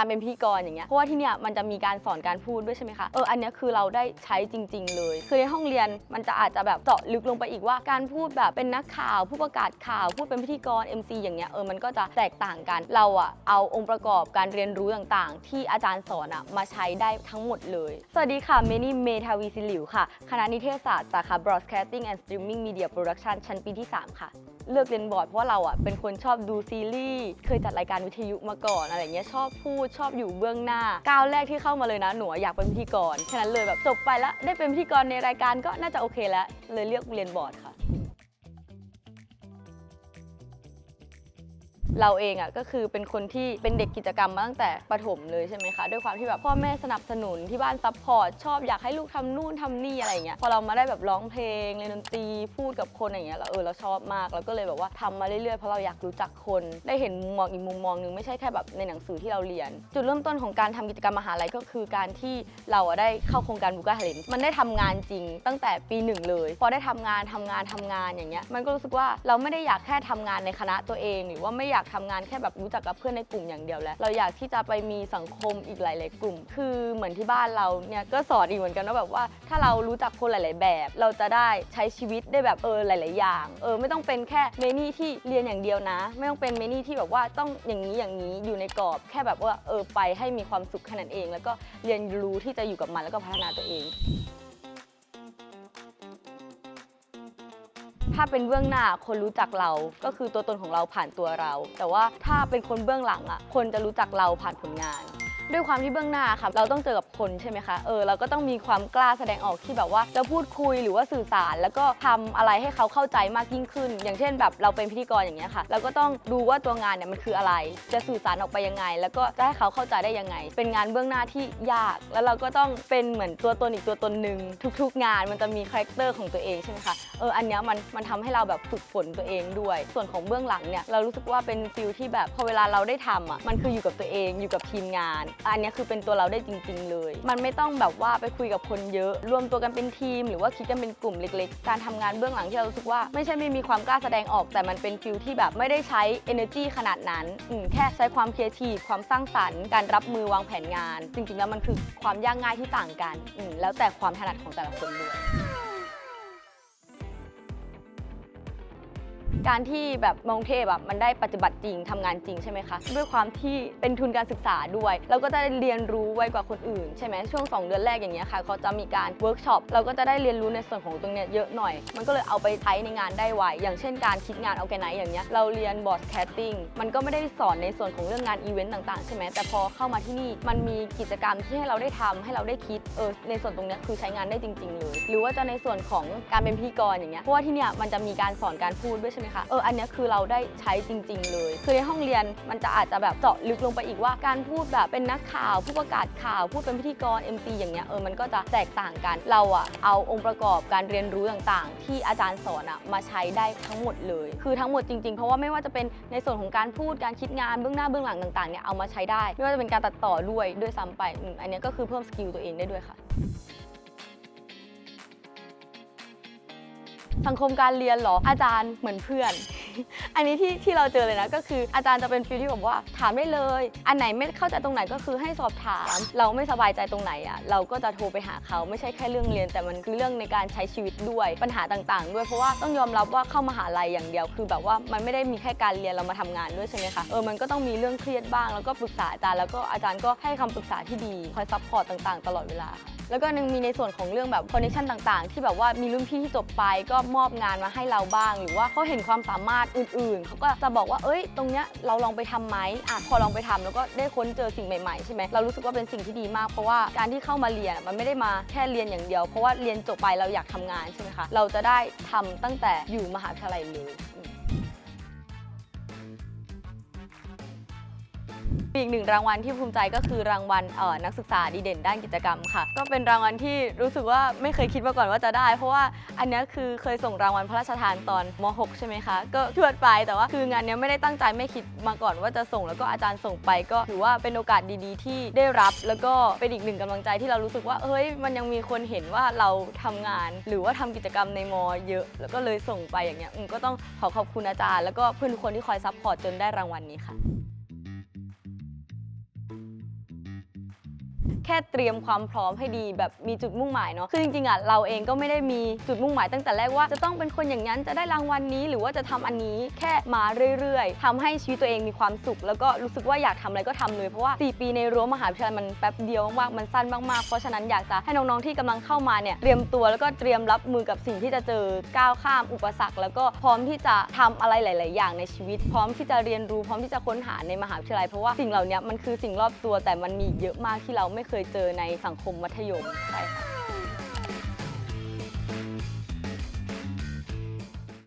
การเป็นพิธีกรอย่างเงี้ยเพราะว่าที่เนี่ยมันจะมีการสอนการพูดด้วยใช่ไหมคะเอออันเนี้ยคือเราได้ใช้จริง ๆ เลย คือในห้องเรียนมันจะอาจจะแบบเจาะลึกลงไปอีกว่าการพูดแบบเป็นนักข่าว ผู้ประกาศข่าวพูดเป็นพิธีกร MC อย่างเงี้ยเออมันก็จะแตกต่างกันเราอะเอาองค์ประกอบการเรียนรู้ต่างๆ ที่อาจารย์สอนอะมาใช้ได้ทั้งหมดเลย สวัสดีค่ะเมนี่เมทาวีสิลิวค่ะคณะนิเทศศาสตร์สาขา Broadcasting and Streaming Media Production ชั้นปีที่ 3 ค่ะ เลือกเรียนบอร์ดเพราะว่าเราอะเป็นคนชอบดูซีรีส์เคยจัดรายการวิทยุมาก่อนอะไรเงี้ยชอบพูดชอบอยู่เบื้องหน้าก้าวแรกที่เข้ามาเลยนะหนูอยากเป็นพิธีกรแค่นั้นเลยแบบจบไปแล้วได้เป็นพิธีกรในรายการก็น่าจะโอเคแล้วเลยเลือกเรียนบอร์ดค่ะ เราเองอะก็คือเป็นคนที่เป็นเด็กกิจกรรมมาตั้งแต่ประถมเลยใช่ไหมคะด้วยความที่แบบพ่อแม่สนับสนุนที่บ้านซัพพอร์ตชอบอยากให้ลูกทำนู่นทำนี่อะไรเงี้ยพอเรามาได้แบบร้องเพลงเล่นดนตรีพูดกับคนอย่างเงี้ยเราเออเราชอบมากแล้วก็เลยแบบว่าทำมาเรื่อยๆเพราะเราอยากรู้จักคน ได้เห็นมุมมองอีกมุมมองหนึงไม่ใช่แค่แบบในหนังสือที่เราเรียน จุดเริ่มต้นของการทำกิจกรรมมหาลัยก็คือการที่เราอะได้เข้าโครงการบุก้าเฮเลนมันได้ทำงานจริงตั้งแต่ปีหนึ่งเลย พอได้ทำงานทำงานทำงานอย่างเงี้ยมันก็รู้สึกว่าเราไม่ได้อยากแค่ทำงานในคณะตัวเอง หรือว่าไม่อยากทำงานแค่แบบรู้จักกับเพื่อนในกลุ่มอย่างเดียวแล้ว เราอยากที่จะไปมีสังคมอีกหลาย ๆ กลุ่ม คือเหมือนที่บ้านเราเนี่ยก็สอนอีกเหมือนกันว่าแบบว่า ถ้าเรารู้จักคนหลาย ๆ แบบ เราจะได้ใช้ชีวิตได้แบบเออหลาย ๆ อย่างเออไม่ต้องเป็นแค่เมนี่ที่เรียนอย่างเดียวนะ ไม่ต้องเป็นเมนี่ที่แบบว่าต้องอย่างนี้อย่างนี้อยู่ในกรอบ แค่แบบว่าเออไปให้มีความสุขแค่นั้นเอง แล้วก็เรียนรู้ที่จะอยู่กับมันแล้วก็พัฒนาตัวเอง ถ้าเป็นเบื้องหน้าคนรู้จักเรา ก็คือตัวตนของเราผ่านตัวเรา แต่ว่าถ้าเป็นคนเบื้องหลังอะคนจะรู้จักเราผ่านผลงาน ด้วยความที่เบื้องหน้าครับเราต้องเจอกับคนใช่ไหมคะเออเราก็ต้องมีความกล้าแสดงออกที่แบบว่าจะพูดคุยหรือว่าสื่อสาร แล้วก็ทำอะไรให้เขาเข้าใจมากยิ่งขึ้น อย่างเช่นแบบเราเป็นพิธีกรอย่างเงี้ยค่ะ เราก็ต้องดูว่าตัวงานเนี่ยมันคืออะไร จะสื่อสารออกไปยังไง แล้วก็จะให้เขาเข้าใจได้ยังไง เป็นงานเบื้องหน้าที่ยาก แล้วเราก็ต้องเป็นเหมือนตัวตนอีกตัวตนหนึ่งทุก ๆ งานมันจะมีคาแรคเตอร์ของตัวเองใช่ไหมคะเอออันเนี้ยมันมันทำให้เราแบบฝึกฝนตัวเองด้วย ส่วนของเบื้องหลังเนี่ยเรารู้สึกว่าเป็นฟิลที่แบบพอเวลาเราได้ทำอะมันคืออยู่กับตัวเองอยู่กับทีมงานอันนี้คือเป็นตัวเราได้จริง ๆ เลย มันไม่ต้องแบบว่าไปคุยกับคนเยอะ รวมตัวกันเป็นทีม หรือว่าคิดกันเป็นกลุ่มเล็ก ๆ การทำงานเบื้องหลังที่เรารู้สึกว่าไม่ใช่ไม่มีความกล้าแสดงออก แต่มันเป็นฟิลที่แบบไม่ได้ใช้ energy ขนาดนั้นอืมแค่ใช้ความ creative ความสร้างสรรค์ การรับมือวางแผนงาน จริง ๆ แล้วมันคือความยากง่ายที่ต่างกันอืมแล้วแต่ความถนัดของแต่ละคนด้วย การที่แบบมองเทพแบบมันได้ปฏิบัติจริงทำงานจริงใช่ไหมคะ ด้วยความที่เป็นทุนการศึกษาด้วย เราก็จะได้เรียนรู้ไวกว่าคนอื่นใช่ไหมช่วง 2 เดือนแรกอย่างเงี้ยค่ะเขาจะมีการเวิร์กช็อปเราก็จะได้เรียนรู้ในส่วนของตรงเนี้ยเยอะหน่อย มันก็เลยเอาไปใช้ในงานได้ไวอย่างเช่นการคิดงานเอาแกไนอย่างเงี้ยเราเรียนบอร์ดแคสติ้งมันก็ไม่ได้สอนในส่วนของเรื่องงานอีเวนต์ต่างๆใช่ไหมแต่พอเข้ามาที่นี่มันมีกิจกรรมที่ให้เราได้ทำให้เราได้คิดเออในส่วนตรงเนี้ยคือใช้งานได้จริง ๆ เลย หรือว่าจะในส่วนของการเป็นพิธีกรอย่างเงี้ยเพราะว่าที่เนี่ยมันจะมีการสอนการพูดด้วยใช่ไหมคะเออ อันนี้คือเราได้ใช้จริง ๆ เลย คือในห้องเรียนมันจะอาจจะแบบเจาะลึกลงไปอีกว่า การพูดแบบเป็นนักข่าว ผู้ประกาศข่าว พูดเป็นพิธีกร MC อย่างเงี้ย เออ มันก็จะแตกต่างกัน เราอะเอาองค์ประกอบการเรียนรู้ต่างๆ ที่อาจารย์สอนอะมาใช้ได้ทั้งหมดเลย คือทั้งหมดจริงๆ เพราะว่าไม่ว่าจะเป็นในส่วนของการพูด การคิดงาน เบื้องหน้า เบื้องหลังต่างๆ เนี่ย เอามาใช้ได้ ไม่ว่าจะเป็นการตัดต่อด้วย ด้วยซ้ำไป อันนี้ก็คือเพิ่มสกิลตัวเองได้ด้วยค่ะ สังคมการเรียนเหรออาจารย์เหมือนเพื่อน อันนี้ที่ที่เราเจอเลยนะก็คืออาจารย์จะเป็นฟีลที่แบบว่าถามได้เลย อันไหนไม่เข้าใจตรงไหนก็คือให้สอบถาม เราไม่สบายใจตรงไหนอะเราก็จะโทรไปหาเขาไม่ใช่แค่เรื่องเรียน แต่มันคือเรื่องในการใช้ชีวิตด้วยปัญหาต่าง ๆ ด้วยเพราะว่าต้องยอมรับว่าเข้ามหาลัยอย่างเดียว คือแบบว่ามันไม่ได้มีแค่การเรียนเรามาทำงานด้วยใช่ไหมคะเออมันก็ต้องมีเรื่องเครียดบ้างแล้วก็ปรึกษาอาจารย์แล้วก็อาจารย์ก็ให้คำปรึกษาที่ดีคอยซัพพอร์ตต่าง ๆ ตลอดเวลาแล้วก็ยังมีในส่วนของเรื่องแบบคอนเนคชั่นต่าง ๆ ที่แบบว่ามีรุ่นพี่ที่จบไปก็มอบงานมาให้เราบ้าง หรือว่าเขาเห็นความสามารถอื่นๆ เขาก็จะบอกว่า เอ้ย ตรงเนี้ยเราลองไปทำไหมอะพอลองไปทำแล้วก็ได้ค้นเจอสิ่งใหม่ๆใช่ไหมเรารู้สึกว่าเป็นสิ่งที่ดีมากเพราะว่าการที่เข้ามาเรียนมันไม่ได้มาแค่เรียนอย่างเดียว เพราะว่าเรียนจบไปเราอยากทำงานใช่ไหมคะ เราจะได้ทำตั้งแต่อยู่มหาวิทยาลัยเลย อีกหนึ่งรางวัลที่ภูมิใจก็คือรางวัลเอ่อนักศึกษาดีเด่นด้านกิจกรรมค่ะ ก็เป็นรางวัลที่รู้สึกว่าไม่เคยคิดมาก่อนว่าจะได้ เพราะว่าอันเนี้ยคือเคยส่งรางวัลพระราชทานตอนม .6 ใช่ไหมคะ ก็ชวดไปแต่ว่าคืองานเนี้ยไม่ได้ตั้งใจไม่คิดมาก่อนว่าจะส่งแล้วก็อาจารย์ส่งไป ก็ถือว่าเป็นโอกาสดีๆ ที่ได้รับ แล้วก็เป็นอีกหนึ่งกำลังใจที่เรารู้สึกว่าเฮ้ยมันยังมีคนเห็นว่าเราทำงาน หรือว่าทำกิจกรรมในม เยอะ แล้วก็เลยส่งไปอย่างเงี้ยอืมก็ต้องขอขอบคุณอาจารย์ แล้วก็เพื่อนทุกคนที่คอยซัพพอร์ตจนได้รางวัลนี้ค่ะ ค่เตรียมความพร้อมให้ดีแบบมีจุดมุ่งหมายเนาะคือจริงๆอะเราเองก็ไม่ได้มีจุดมุ่งหมายตั้งแต่แรกว่าจะต้องเป็นคนอย่างนั้นจะได้รางวัลนี้ หรือว่าจะทำอันนี้แค่มาเรื่อยๆทำให้ชีวิตตัวเองมีความสุข แล้วก็รู้สึกว่าอยากทำอะไรก็ทำเลยเพราะว่า 4 ปีในรั้วมหาวิทยาลัยมันแป๊บเดียวมากๆมันสั้นมากๆเพราะฉะนั้นอยากจะให้น้องๆที่กำลังเข้ามาเนี่ยเตรียมตัวแล้วก็เตรียมรับมือกับสิ่งที่จะเจอก้าวข้ามอุปสรรค แล้วก็พร้อมที่จะทำอะไรหลาย ๆ อย่างในชีวิต พร้อมที่จะเรียนรู้พร้อมที่จะค้นหาในมหาวิทยาลัยเพราะว่าสิ่งเหล่านี้มันคือสิ่งรอบตัวแต่มันมีเยอะมากที่เราไม่เคยเจอในสังคมมัธยมใช่ค่ะ